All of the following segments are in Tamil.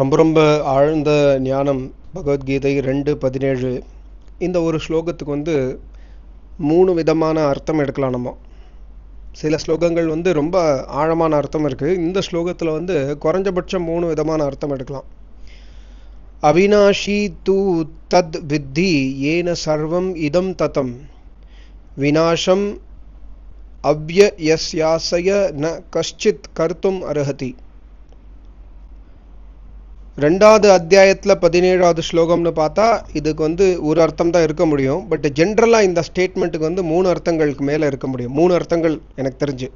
ரொம்ப ரொம்ப ஆழ்ந்த ஞானம் பகவத்கீதை ரெண்டு பதினேழு. இந்த ஒரு ஸ்லோகத்துக்கு வந்து மூணு விதமான அர்த்தம் எடுக்கலாம் நம்ம. சில ஸ்லோகங்கள் வந்து ரொம்ப ஆழமான அர்த்தம் இருக்குது இந்த ஸ்லோகத்தில் வந்து குறைஞ்சபட்சம் மூணு விதமான அர்த்தம் எடுக்கலாம். அவினாஷி தூ தத் வித்தி ஏன சர்வம் இதம் தத்தம் வினாசம் அவ்யயஸ்யாசய ந கஷ்டித் கர்த்தும் அருகதி ரெண்டாவது அத்தியாயத்தில் பதினேழாவது ஸ்லோகம்னு பார்த்தா இதுக்கு வந்து ஒரு அர்த்தம் தான் இருக்க முடியும். பட் ஜென்ரலாக இந்த ஸ்டேட்மெண்ட்டுக்கு வந்து மூணு அர்த்தங்களுக்கு மேலே இருக்க முடியும். மூணு அர்த்தங்கள் எனக்கு தெரிஞ்சு.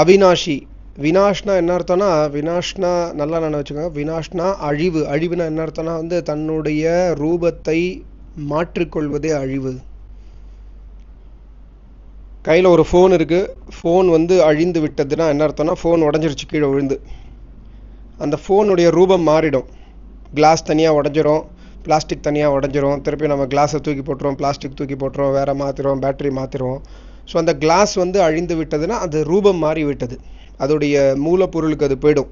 அவினாஷி. வினாஷ்னா என்ன அர்த்தம்னா வினாஷ்னா நல்லா நான் வச்சுக்கோங்க. வினாஷ்னா அழிவு. அழிவுனா என்ன அர்த்தம்னா வந்து தன்னுடைய ரூபத்தை மாற்றிக்கொள்வதே அழிவு. கையில் ஒரு ஃபோன் இருக்குது ஃபோன் வந்து அழிந்து விட்டதுன்னா என்ன அர்த்தம்னா ஃபோன் உடஞ்சிருச்சு கீழே விழுந்து. அந்த ஃபோனுடைய ரூபம் மாறிடும். கிளாஸ் தனியாக உடஞ்சிரும். பிளாஸ்டிக் தனியாக உடஞ்சிரும். திருப்பி நம்ம கிளாஸை தூக்கி போட்டுருவோம். பிளாஸ்டிக் தூக்கி போட்டுருவோம். வேறு மாற்றிடுவோம் பேட்டரி மாற்றிடுவோம் ஸோ அந்த கிளாஸ் வந்து அழிந்து விட்டதுன்னா அது ரூபம் மாறி விட்டது அதோடைய மூலப்பொருளுக்கு அது போயிடும்.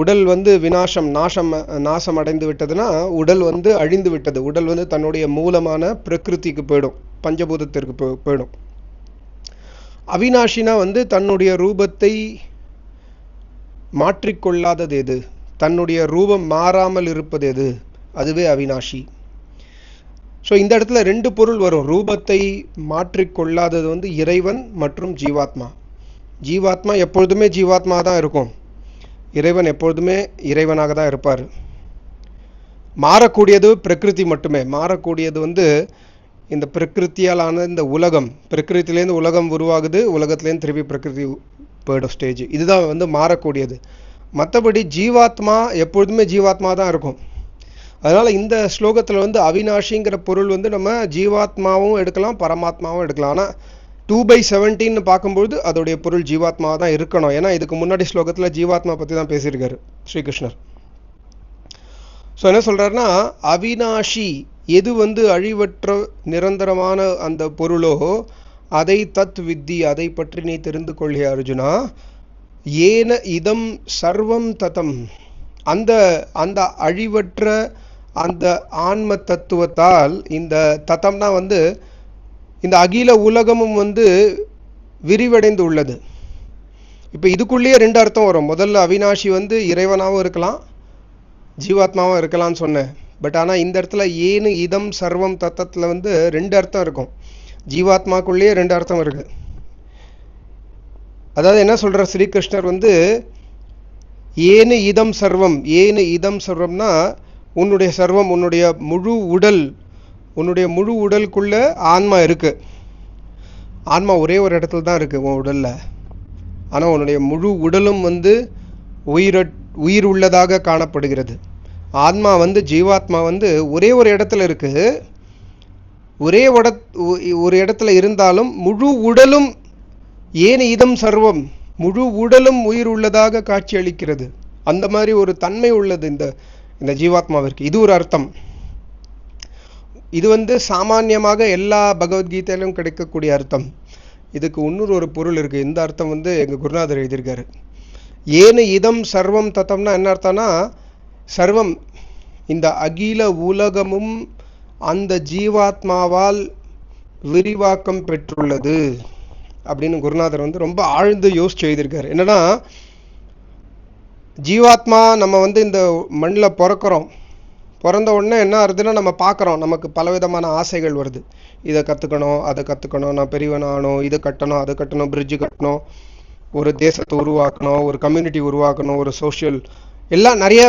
உடல் வந்து விநாசம் நாசம் நாசம் அடைந்து விட்டதுன்னா உடல் வந்து அழிந்து விட்டது. உடல் வந்து தன்னுடைய மூலமான பிரகிருதிக்கு போயிடும். பஞ்சபூதத்திற்கு போயிடும். அவினாஷினா வந்து தன்னுடைய ரூபத்தை மாற்றிக்கொள்ளாதது எது? தன்னுடைய ரூபம் மாறாமல் இருப்பது எது? அதுவே அவினாஷி. ஸோ இந்த இடத்துல ரெண்டு பொருள் வரும். ரூபத்தை மாற்றிக்கொள்ளாதது வந்து இறைவன் மற்றும் ஜீவாத்மா. ஜீவாத்மா எப்பொழுதுமே ஜீவாத்மா தான் இருக்கும். இறைவன் எப்பொழுதுமே இறைவனாக தான் இருப்பார். மாறக்கூடியது பிரகிருதி மட்டுமே. மாறக்கூடியது வந்து இந்த பிரகிருத்தியாலான இந்த உலகம். பிரகிருத்திலேருந்து உலகம் உருவாகுது உலகத்துலேருந்து திருப்பி பிரகிருதி போயிடும் ஸ்டேஜ் இதுதான் வந்து மாறக்கூடியது. மற்றபடி ஜீவாத்மா எப்பொழுதுமே ஜீவாத்மா தான் இருக்கும். அதனால் இந்த ஸ்லோகத்தில் வந்து அவினாஷிங்கிற பொருள் வந்து நம்ம ஜீவாத்மாவும் எடுக்கலாம் பரமாத்மாவும் எடுக்கலாம். ஆனால் டூ பை செவன்டீன்னு பார்க்கும்பொழுது அதோடைய பொருள் ஜீவாத்மாவாக தான் இருக்கணும். ஏன்னா இதுக்கு முன்னாடி ஸ்லோகத்தில் ஜீவாத்மா பற்றி தான் பேசியிருக்காரு ஸ்ரீகிருஷ்ணர். ஸோ என்ன சொல்கிறாருன்னா அவினாஷி எது வந்து அழிவற்ற நிரந்தரமான அந்த பொருளோ அதை தத் வித்தி அதை பற்றி நீ தெரிந்து கொள்கிய அர்ஜுனா. ஏன இதம் சர்வம் ததம். அந்த அந்த அழிவற்ற அந்த ஆன்ம தத்துவத்தால் இந்த தத்தம்னா வந்து இந்த அகில உலகமும் வந்து விரிவடைந்து உள்ளது இப்போ இதுக்குள்ளேயே ரெண்டு அர்த்தம் வரும். முதல்ல அவினாஷி வந்து இறைவனாகவும் இருக்கலாம் ஜீவாத்மாவும் இருக்கலாம்னு சொன்னேன். பட் ஆனால் இந்த இடத்துல ஏனு இதம் சர்வம் தத்தத்தில் வந்து ரெண்டு அர்த்தம் இருக்கும். ஜீவாத்மாக்குள்ளேயே ரெண்டு அர்த்தம் இருக்குது அதாவது என்ன சொல்கிறார் ஸ்ரீகிருஷ்ணர் வந்து ஏனு இதம் சர்வம் ஏனு இதம் சர்வம்னா உன்னுடைய சர்வம் உன்னுடைய முழு உடல் உன்னுடைய முழு உடலுக்குள்ளே ஆன்மா இருக்குது ஆன்மா ஒரே ஒரு இடத்துல தான் இருக்குது உன் உடலில். ஆனால் உன்னுடைய முழு உடலும் வந்து உயிர உயிர் உள்ளதாக காணப்படுகிறது. ஆன்மா வந்து ஜீவாத்மா வந்து ஒரே ஒரு இடத்துல இருக்கு. ஒரே ஒரு இடத்துல இருந்தாலும் முழு உடலும் ஏன் இதம் சர்வம்? முழு உடலும் உயிர் உள்ளதாக காட்சி அளிக்கிறது அந்த மாதிரி ஒரு தன்மை உள்ளது இந்த இந்த ஜீவாத்மாவிற்கு. இது ஒரு அர்த்தம். இது வந்து சாமானியமாக எல்லா பகவத்கீதையிலும் கிடைக்கக்கூடிய அர்த்தம். இதுக்கு இன்னொரு ஒரு பொருள் இருக்கு. இந்த அர்த்தம் வந்து எங்க குருநாதர் எழுதியிருக்காரு. ஏனு இதம் சர்வம் தத்தம்னா என்ன அர்த்தம்னா சர்வம் இந்த அகில உலகமும் அந்த ஜீவாத்மாவால் விரிவாக்கம் பெற்றுள்ளது அப்படின்னு குருநாதர் வந்து ரொம்ப ஆழ்ந்து யோசிச்சு எழுதியிருக்காரு. என்னன்னா ஜீவாத்மா நம்ம வந்து இந்த மண்ணில் பிறக்கிறோம். பிறந்த உடனே என்ன ஆகுதுன்னா நம்ம பார்க்குறோம். நமக்கு பலவிதமான ஆசைகள் வருது. இதை கற்றுக்கணும் அதை கற்றுக்கணும் நான் பெரியவன் ஆகணும் இதை கட்டணும் அதை கட்டணும் பிரிட்ஜு கட்டணும் ஒரு தேசத்தை உருவாக்கணும் ஒரு கம்யூனிட்டி உருவாக்கணும் ஒரு சோஷியல் எல்லாம் நிறைய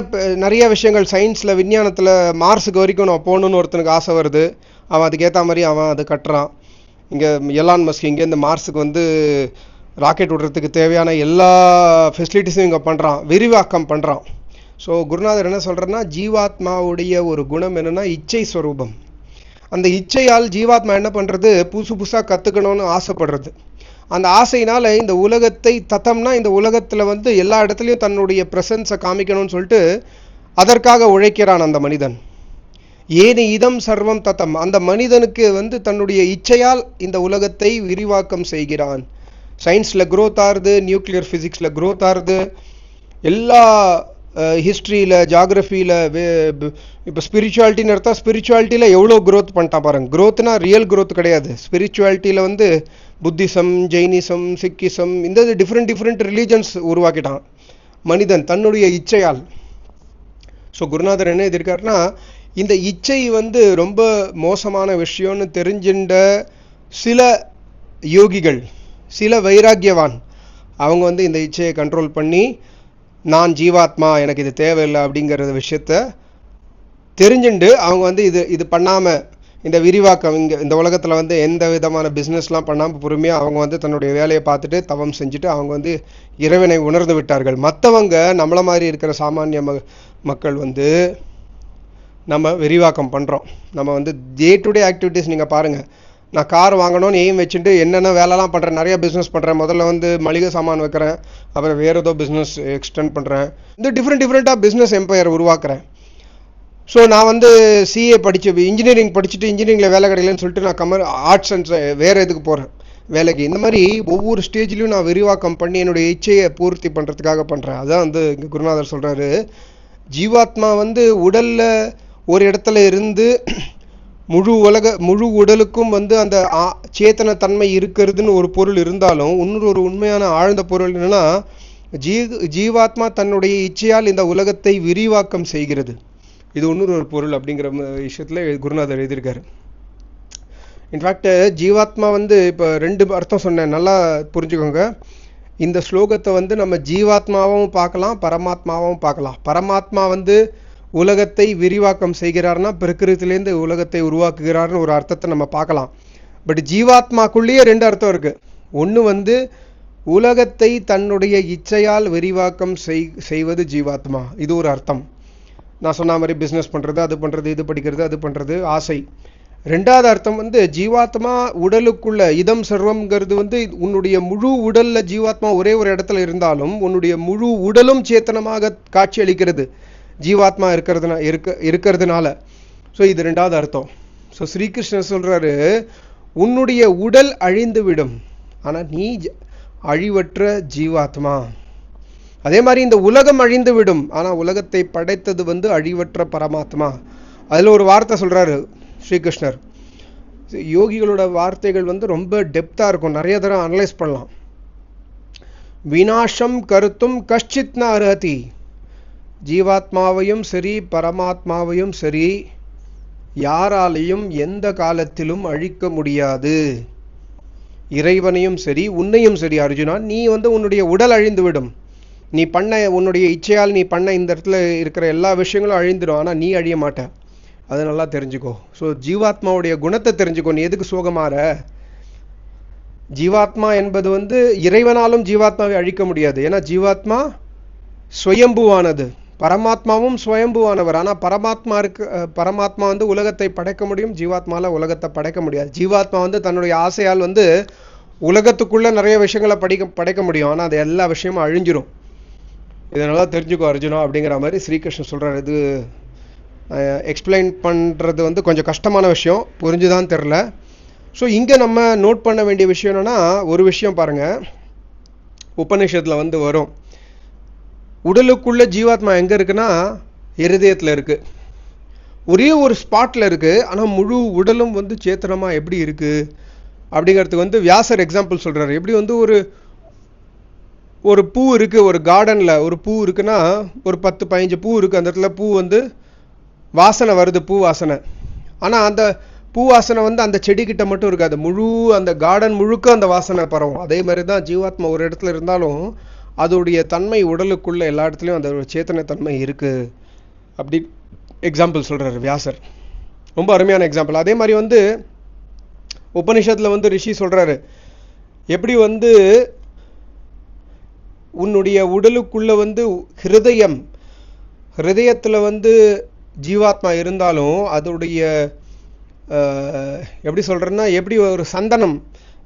நிறைய விஷயங்கள் சயின்ஸில் விஞ்ஞானத்தில் மார்ஸுக்கு வரைக்கும் நான் போகணுன்னு ஒருத்தனுக்கு ஆசை வருது. அவன் அதுக்கேற்ற மாதிரி அவன் அதை கட்டுறான். இங்கே எலான் மஸ்க் இங்கேருந்து மார்ஸுக்கு வந்து ராக்கெட் விடுறதுக்கு தேவையான எல்லா ஃபெசிலிட்டிஸும் இங்கே பண்ணுறான் விரிவாக்கம் பண்ணுறான் ஸோ குருநாதர் என்ன சொல்கிறேன்னா ஜீவாத்மாவுடைய ஒரு குணம் என்னென்னா இச்சை ஸ்வரூபம். அந்த இச்சையால் ஜீவாத்மா என்ன பண்ணுறது புதுசு புதுசாக கற்றுக்கணும்னு ஆசைப்படுறது. அந்த ஆசையினால் இந்த உலகத்தை தத்தம்னா இந்த உலகத்தில் வந்து எல்லா இடத்துலையும் தன்னுடைய ப்ரெசன்ஸை காமிக்கணும்னு சொல்லிட்டு அதற்காக உழைக்கிறான் அந்த மனிதன். ஏனி இதம் சர்வம் தத்தம். அந்த மனிதனுக்கு வந்து தன்னுடைய இச்சையால் இந்த உலகத்தை விரிவாக்கம் செய்கிறான். சயின்ஸில் க்ரோத் ஆறுது நியூக்ளியர் ஃபிசிக்ஸில் க்ரோத் ஆறுது. எல்லா ஹிஸ்ட்ரியில் ஜாகிரஃபியில் இப்போ ஸ்பிரிச்சுவாலிட்டின்னு எடுத்தா ஸ்பிரிச்சுவாலிட்டியில் எவ்வளோ க்ரோத் பண்ணிட்டான் பாருங்க. க்ரோத்னா ரியல் க்ரோத் கிடையாது. ஸ்பிரிச்சுவாலிட்டியில் வந்து புத்திசம் ஜெயினிசம் சிக்கிசம் இந்த டிஃப்ரெண்ட் டிஃப்ரெண்ட் ரிலீஜன்ஸ் உருவாக்கிட்டான். மனிதன் தன்னுடைய இச்சையால். ஸோ குருநாதர் என்ன எதிர்க்காருன்னா இந்த இச்சை வந்து ரொம்ப மோசமான விஷயம்னு தெரிஞ்சின்ற சில யோகிகள் சில வைராக்கியவான் அவங்க வந்து இந்த இச்சையை கண்ட்ரோல் பண்ணி நான் ஜீவாத்மா எனக்கு இது தேவையில்லை அப்படிங்கிற விஷயத்த தெரிஞ்சுண்டு அவங்க வந்து இது இது பண்ணாமல் இந்த விரிவாக்கம் இங்கே இந்த உலகத்தில் வந்து எந்த விதமான பிஸ்னஸ்லாம் பண்ணாமல் பொறுமையாக அவங்க வந்து தன்னுடைய வேலையை பார்த்துட்டு தவம் செஞ்சுட்டு அவங்க வந்து இறைவனை உணர்ந்து விட்டார்கள். மற்றவங்க நம்மளை மாதிரி இருக்கிற சாமானிய ம மக்கள் வந்து நம்ம விரிவாக்கம் பண்ணுறோம் நம்ம வந்து டே டு டே ஆக்டிவிட்டீஸ் நீங்கள் பாருங்கள் நான் கார் வாங்கணும்னு எய்ம் வச்சுட்டு என்னென்ன வேலைலாம் பண்ணுறேன் நிறைய பிஸ்னஸ் பண்ணுறேன் முதல்ல வந்து மளிகை சாமான் வைக்கிறேன். அப்புறம் வேறு ஏதோ பிஸ்னஸ் எக்ஸ்டெண்ட் பண்ணுறேன் இந்த டிஃப்ரெண்ட் டிஃப்ரெண்ட்டாக பிஸ்னஸ் எம்பையர் உருவாக்குறேன். ஸோ நான் வந்து சிஏ படித்து இன்ஜினியரிங் படிச்சுட்டு இன்ஜினியரிங்கில் வேலை கிடைக்கலன்னு சொல்லிட்டு நான் கமர் ஆர்ட்ஸ் அண்ட் வேறு இதுக்கு போகிறேன் வேலைக்கு. இந்த மாதிரி ஒவ்வொரு ஸ்டேஜ்லையும் நான் விரிவாக்கம் பண்ணி என்னுடைய இச்சையை பூர்த்தி பண்ணுறதுக்காக பண்ணுறேன் அதான் வந்து இங்கே குருநாதர் சொல்கிறாரு ஜீவாத்மா வந்து உடலில் ஒரு இடத்துல இருந்து முழு உலக முழு உடலுக்கும் வந்து அந்த சேத்தன தன்மை இருக்கிறதுன்னு ஒரு பொருள் இருந்தாலும் இன்னொரு ஒரு உண்மையான ஆழ்ந்த பொருள் என்னன்னா ஜீ ஜீவாத்மா தன்னுடைய இச்சையால் இந்த உலகத்தை விரிவாக்கம் செய்கிறது. இது இன்னொரு ஒரு பொருள் அப்படிங்கிற விஷயத்தில் குருநாதர் எழுதியிருக்காரு. இன்ஃபேக்ட் ஜீவாத்மா வந்து இப்போ ரெண்டு அர்த்தம் சொன்னேன். நல்லா புரிஞ்சுக்கோங்க. இந்த ஸ்லோகத்தை வந்து நம்ம ஜீவாத்மாவும் பார்க்கலாம் பரமாத்மாவும் பார்க்கலாம். பரமாத்மா வந்து உலகத்தை விரிவாக்கம் செய்கிறார்னா பிரகிருத்திலேருந்து உலகத்தை உருவாக்குகிறார்னு ஒரு அர்த்தத்தை நம்ம பார்க்கலாம். பட் ஜீவாத்மாக்குள்ளேயே ரெண்டு அர்த்தம் இருக்குது ஒன்று வந்து உலகத்தை தன்னுடைய இச்சையால் விரிவாக்கம் செய் செய்வது ஜீவாத்மா. இது ஒரு அர்த்தம். நான் சொன்ன மாதிரி பிஸ்னஸ் பண்ணுறது அது பண்ணுறது இது படிக்கிறது அது பண்ணுறது ஆசை. ரெண்டாவது அர்த்தம் வந்து ஜீவாத்மா உடலுக்குள்ள இதம் சர்வம்ங்கிறது வந்து உன்னுடைய முழு உடலில் ஜீவாத்மா ஒரே ஒரு இடத்துல இருந்தாலும் உன்னுடைய முழு உடலும் சேத்தனமாக காட்சி அளிக்கிறது ஜீவாத்மா இருக்கிறதுனா இருக்க இருக்கிறதுனால. ஸோ இது ரெண்டாவது அர்த்தம். ஸோ ஸ்ரீகிருஷ்ணர் சொல்றாரு உன்னுடைய உடல் அழிந்து விடும் ஆனா நீ அழிவற்ற ஜீவாத்மா. அதே மாதிரி இந்த உலகம் அழிந்து விடும் ஆனா உலகத்தை படைத்தது வந்து அழிவற்ற பரமாத்மா. அதுல ஒரு வார்த்தை சொல்றாரு ஸ்ரீகிருஷ்ணர். யோகிகளோட வார்த்தைகள் வந்து ரொம்ப டெப்தா இருக்கும். நிறைய தடவை அனலைஸ் பண்ணலாம். வினாசம் கருத்தும் கஷ்டித் ந ஜீவாத்மாவையும் சரி பரமாத்மாவையும் சரி யாராலையும் எந்த காலத்திலும் அழிக்க முடியாது. இறைவனையும் சரி உன்னையும் சரி அர்ஜுனா நீ வந்து உன்னுடைய உடல் அழிந்துவிடும். நீ பண்ண உன்னுடைய இச்சையால் நீ பண்ண இந்த இடத்துல இருக்கிற எல்லா விஷயங்களும் அழிந்துடும் ஆனால் நீ அழிய மாட்ட. அது நல்லா தெரிஞ்சுக்கோ. ஸோ ஜீவாத்மாவுடைய குணத்தை தெரிஞ்சுக்கோ. நீ எதுக்கு சோகமாற? ஜீவாத்மா என்பது வந்து இறைவனாலும் ஜீவாத்மாவை அழிக்க முடியாது. ஏன்னா ஜீவாத்மா சுயம்புவானது பரமாத்மாவும் சுயம்புவானவர். ஆனால் பரமாத்மா இருக்கு பரமாத்மா வந்து உலகத்தை படைக்க முடியும் ஜீவாத்மால உலகத்தை படைக்க முடியாது. ஜீவாத்மா வந்து தன்னுடைய ஆசையால் வந்து உலகத்துக்குள்ளே நிறைய விஷயங்களை படிக்க படைக்க முடியும். ஆனால் அது எல்லா விஷயமும் அழிஞ்சிரும். இதனால தெரிஞ்சுக்கோ அர்ஜுனா அப்படிங்கிற மாதிரி ஸ்ரீகிருஷ்ணன் சொல்கிறார் இது எக்ஸ்பிளைன் பண்ணுறது வந்து கொஞ்சம் கஷ்டமான விஷயம். புரிஞ்சுதான் தெரில. ஸோ இங்கே நம்ம நோட் பண்ண வேண்டிய விஷயம் என்னென்னா ஒரு விஷயம் பாருங்கள் உபநிஷத்தில் வந்து வரும். உடலுக்குள்ள ஜீவாத்மா எங்கே இருக்குன்னா இருதயத்தில் இருக்குது ஒரே ஒரு ஸ்பாட்டில் இருக்குது ஆனால் முழு உடலும் வந்து சேத்தனமாக எப்படி இருக்குது அப்படிங்கிறதுக்கு வந்து வியாசர் எக்ஸாம்பிள் சொல்கிறாரு எப்படி வந்து ஒரு ஒரு பூ இருக்குது ஒரு கார்டனில் ஒரு பூ இருக்குன்னா ஒரு பத்து பதினஞ்சு பூ இருக்குது அந்த இடத்துல பூ வந்து வாசனை வருது பூ வாசனை. ஆனால் அந்த பூ வாசனை வந்து அந்த செடிக்கிட்ட மட்டும் இருக்காது. முழு அந்த கார்டன் முழுக்க அந்த வாசனை பரவும். அதே மாதிரி தான் ஜீவாத்மா ஒரு இடத்துல இருந்தாலும் அதோடைய தன்மை உடலுக்குள்ள எல்லா இடத்துலையும் அந்த ஒரு சேத்தன தன்மை இருக்கு. அப்படி எக்ஸாம்பிள் சொல்கிறார் வியாசர். ரொம்ப அருமையான எக்ஸாம்பிள் அதே மாதிரி வந்து உபனிஷத்தில் வந்து ரிஷி சொல்கிறாரு எப்படி வந்து உன்னுடைய உடலுக்குள்ளே வந்து ஹிருதயம் ஹிருதயத்தில் வந்து ஜீவாத்மா இருந்தாலும் அதோடைய எப்படி சொல்கிறேன்னா எப்படி ஒரு சந்தனம்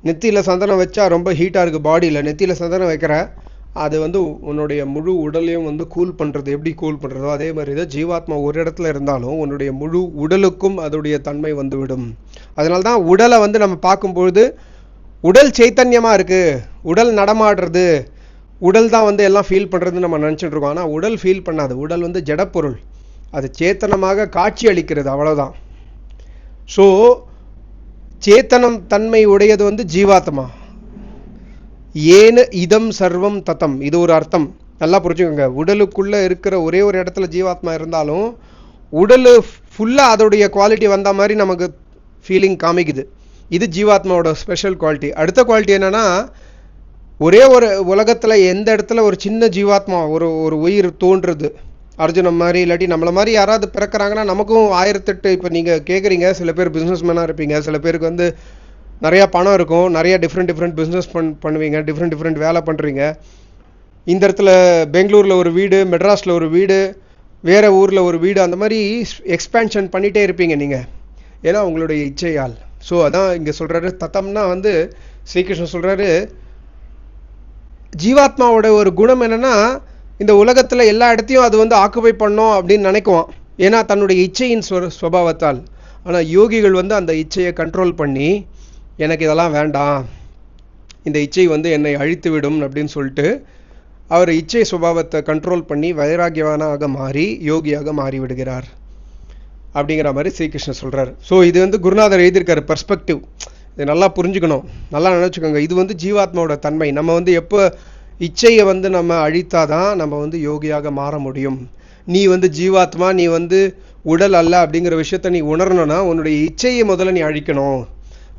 நெத்தியில் சந்தனம் வச்சா ரொம்ப ஹீட்டாக இருக்குது பாடியில் நெத்தியில் சந்தனம் வைக்கிற அது வந்து உன்னுடைய முழு உடலையும் வந்து கூல் பண்ணுறது எப்படி கூல் பண்ணுறதோ அதே மாதிரி தான் ஜீவாத்மா ஒரு இடத்துல இருந்தாலும் உன்னுடைய முழு உடலுக்கும் அதோடைய தன்மை வந்துவிடும். அதனால தான் உடலை வந்து நம்ம பார்க்கும்பொழுது உடல் சைத்தன்யமாக இருக்குது உடல் நடமாடுறது. உடல் தான் வந்து எல்லாம் ஃபீல் பண்ணுறதுன்னு நம்ம நினச்சிட்டு இருக்கோம். ஆனால் உடல் ஃபீல் பண்ணாது. உடல் வந்து ஜடப்பொருள். அது சேத்தனமாக காட்சி அளிக்கிறது. அவ்வளோதான் ஸோ சேத்தனம் தன்மை உடையது வந்து ஜீவாத்மா. ஏன இதம் சர்வம் தத்தம் இது ஒரு அர்த்தம். நல்லா புரிஞ்சுக்கோங்க. உடலுக்குள்ளே இருக்கிற ஒரே ஒரு இடத்துல ஜீவாத்மா இருந்தாலும் உடல் ஃபுல்லாக அதோடைய குவாலிட்டி வந்த மாதிரி நமக்கு ஃபீலிங் காமிக்குது. இது ஜீவாத்மாவோட ஸ்பெஷல் குவாலிட்டி அடுத்த குவாலிட்டி என்னென்னா ஒரே ஒரு உலகத்தில் எந்த இடத்துல ஒரு சின்ன ஜீவாத்மா ஒரு ஒரு உயிர் தோன்றுறது. அர்ஜுனம் மாதிரி இல்லாட்டி நம்மளை மாதிரி யாராவது பிறக்கிறாங்கன்னா நமக்கும் ஆயிரத்தெட்டு இப்போ நீங்கள் கேட்குறீங்க சில பேர் பிஸ்னஸ் மேனாக இருப்பீங்க. சில பேருக்கு வந்து நிறையா பணம் இருக்கும். நிறைய டிஃப்ரெண்ட் டிஃப்ரெண்ட் பிஸ்னஸ் பண் பண்ணுவீங்க. டிஃப்ரெண்ட் டிஃப்ரெண்ட் வேலை பண்ணுறீங்க இந்த இடத்துல பெங்களூரில் ஒரு வீடு மெட்ராஸில் ஒரு வீடு வேறு ஊரில் ஒரு வீடு அந்த மாதிரி எக்ஸ்பேன்ஷன் பண்ணிகிட்டே இருப்பீங்க நீங்கள் ஏன்னா உங்களுடைய இச்சையால். ஸோ அதான் இங்கே சொல்கிறாரு தத்தம்னா வந்து ஸ்ரீகிருஷ்ணன் சொல்கிறாரு ஜீவாத்மாவோட ஒரு குணம் என்னன்னா இந்த உலகத்தில் எல்லா இடத்தையும் அது வந்து ஆக்குபை பண்ணோம் அப்படின்னு நினைக்குவான். ஏன்னா தன்னுடைய இச்சையின் ஸ்வ ஸ்வபாவத்தால். ஆனால் யோகிகள் வந்து அந்த இச்சையை கண்ட்ரோல் பண்ணி எனக்கு இதெல்லாம் வேண்டாம். இந்த இச்சை வந்து என்னை அழித்து விடும் அப்படின்னு சொல்லிட்டு அவர் இச்சை சுபாவத்தை கண்ட்ரோல் பண்ணி வைராகியவானாக மாறி யோகியாக மாறிவிடுகிறார். அப்படிங்கிற மாதிரி ஸ்ரீகிருஷ்ணர் சொல்கிறார் ஸோ இது வந்து குருநாதர் எழுதியிருக்காரு பர்ஸ்பெக்டிவ் இது நல்லா புரிஞ்சுக்கணும். நல்லா நினச்சிக்கோங்க. இது வந்து ஜீவாத்மாவோட தன்மை. நம்ம வந்து எப்போ இச்சையை வந்து நம்ம அழித்தாதான் நம்ம வந்து யோகியாக மாற முடியும். நீ வந்து ஜீவாத்மா நீ வந்து உடல் அல்ல அப்படிங்கிற விஷயத்த நீ உணரணும்னா உன்னுடைய இச்சையை முதல்ல நீ அழிக்கணும்.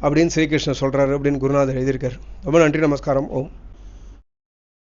அப்படின்னு ஸ்ரீகிருஷ்ணர் சொல்றாரு அப்படின்னு குருநாதர் எழுதியிருக்கார். ரொம்ப நன்றி நமஸ்காரம். ஓம்.